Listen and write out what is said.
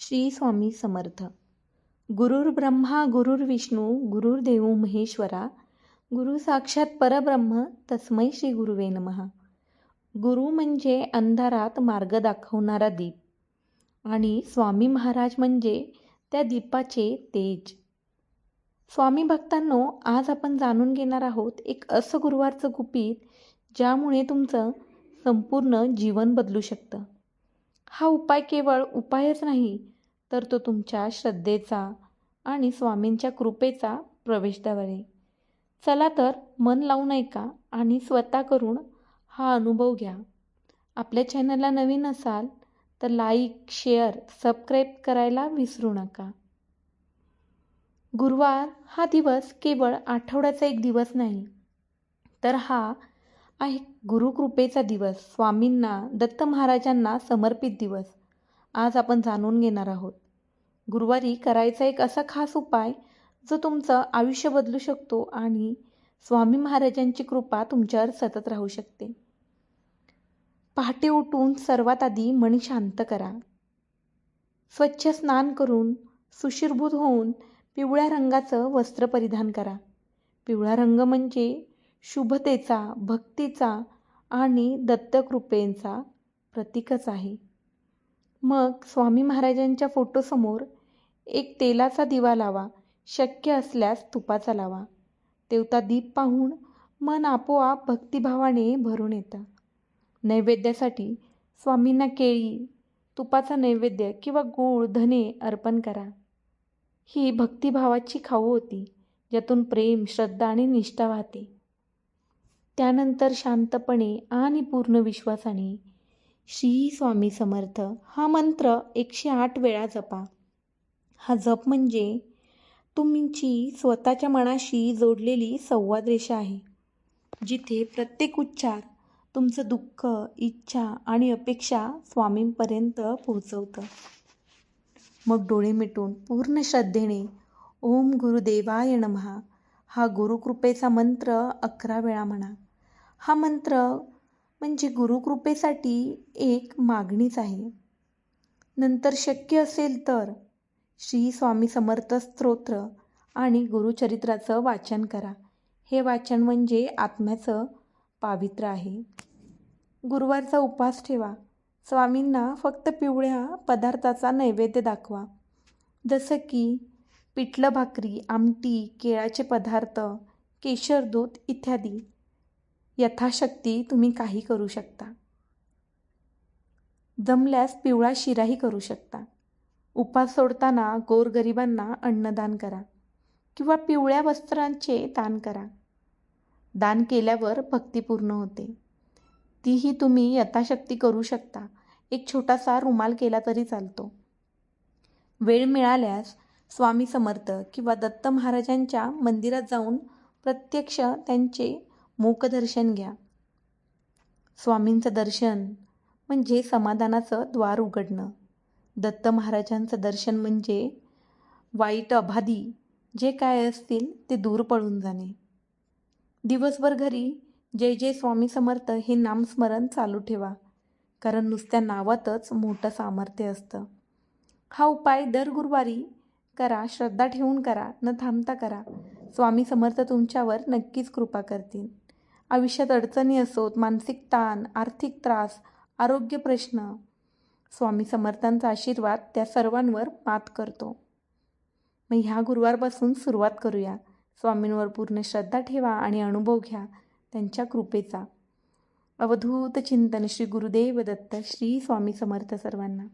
श्री स्वामी समर्थ. गुरुर्ब्रह्मा गुरुर्विष्णू गुरुर्देव महेश्वरा गुरु साक्षात परब्रह्म तस्मै श्री गुरुवे नमहा गुरु म्हणजे अंधारात मार्ग दाखवणारा दीप आणि स्वामी महाराज म्हणजे त्या दीपाचे तेज. स्वामी भक्तांनो आज आपण जाणून घेणार आहोत एक असं गुरुवारचं गुपित ज्यामुळे तुमचं संपूर्ण जीवन बदलू शकतं. हा उपाय केवळ उपायच नाही तर तो तुमच्या श्रद्धेचा आणि स्वामींच्या कृपेचा प्रवेशद्वार आहे. चला तर मन लावून ऐका आणि स्वतः करून हा अनुभव घ्या. आपल्या चॅनलला नवीन असाल तर लाईक शेअर सबस्क्राईब करायला विसरू नका. गुरुवार हा दिवस केवळ आठवड्याचा एक दिवस नाही तर हा आहे गुरुकृपेचा दिवस स्वामींना दत्त महाराजांना समर्पित दिवस. आज आपण जाणून घेणार आहोत. गुरुवारी करायचा एक असा खास उपाय जो तुमचं आयुष्य बदलू शकतो आणि स्वामी महाराजांची कृपा तुमच्यावर सतत राहू शकते. पहाटे उठून सर्वात आधी मन शांत करा. स्वच्छ स्नान करून सुशीरभूत होऊन पिवळ्या रंगाचं वस्त्र परिधान करा. पिवळा रंग म्हणजे शुभतेचा भक्तीचा आणि दत्तकृपेंचा प्रतीकच आहे. मग स्वामी महाराजांच्या फोटोसमोर एक तेलाचा दिवा लावा शक्य असल्यास तुपाचा लावा. तेवता दीप पाहून मन आपोआप भक्तिभावाने भरून येतं. नैवेद्यासाठी स्वामींना केळी तुपाचा नैवेद्य किंवा गूळ धने अर्पण करा. ही भक्तिभावाची खाऊ होती ज्यातून प्रेम श्रद्धा आणि निष्ठा वाहते. त्यानंतर शांतपणे आणि पूर्ण विश्वासाने श्री स्वामी समर्थ हा मंत्र एकशे आठ वेळा जपा. हा जप म्हणजे तुमची स्वतःच्या मनाशी जोडलेली संवाद रेषा आहे जिथे प्रत्येक उच्चार तुमचं दुःख इच्छा आणि अपेक्षा स्वामींपर्यंत पोहोचवतं. मग डोळे मिटून पूर्ण श्रद्धेने ओम गुरुदेवाय नमहा. हा गुरुकृपेचा मंत्र अकरा वेळा म्हणा. हा मंत्र म्हणजे गुरुकृपेसाठी एक मागणीच आहे. नंतर शक्य असेल तर श्री स्वामी समर्थ स्तोत्र आणि गुरुचरित्राचं वाचन करा. हे वाचन म्हणजे आत्म्याचं पावित्र्य आहे. गुरुवारचा उपवास ठेवा. स्वामींना फक्त पिवळ्या पदार्थाचा नैवेद्य दाखवा. जसं की पिठलं भाकरी आमटी केळाचे पदार्थ केशर दूध इत्यादी. यथाशक्ती तुम्ही काही करू शकता. जमल्यास पिवळा शिराही करू शकता. उपास सोडताना गोरगरिबांना अन्नदान करा किंवा पिवळ्या वस्त्रांचे दान करा. दान केल्यावर भक्ती पूर्ण होते. तीही तुम्ही यथाशक्ती करू शकता. एक छोटासा रुमाल केला तरी चालतो. वेळ मिळाल्यास स्वामी समर्थ किंवा दत्त महाराजांच्या मंदिरात जाऊन प्रत्यक्ष त्यांचे मूकदर्शन घ्या. स्वामींचं दर्शन म्हणजे समाधानाचं द्वार उघडणं. दत्त महाराजांचं दर्शन म्हणजे वाईट अबाधी जे काय असतील ते दूर पळून जाणे. दिवसभर घरी जय जय स्वामी समर्थ हे नामस्मरण चालू ठेवा कारण नुसत्या नावातच मोठं सामर्थ्य असतं. हा उपाय दर गुरुवारी करा श्रद्धा ठेवून करा न थांबता करा. स्वामी समर्थ तुमच्यावर नक्कीच कृपा करतील. आयुष्यात अडचणी असोत मानसिक ताण आर्थिक त्रास आरोग्य प्रश्न. स्वामी समर्थांचा आशीर्वाद त्या सर्वांवर मात करतो. मग ह्या गुरुवारपासून सुरुवात करूया. स्वामींवर पूर्ण श्रद्धा ठेवा आणि अनुभव घ्या त्यांच्या कृपेचा. अवधूत चिंतन श्री गुरुदेव दत्त श्री स्वामी समर्थ सर्वांना.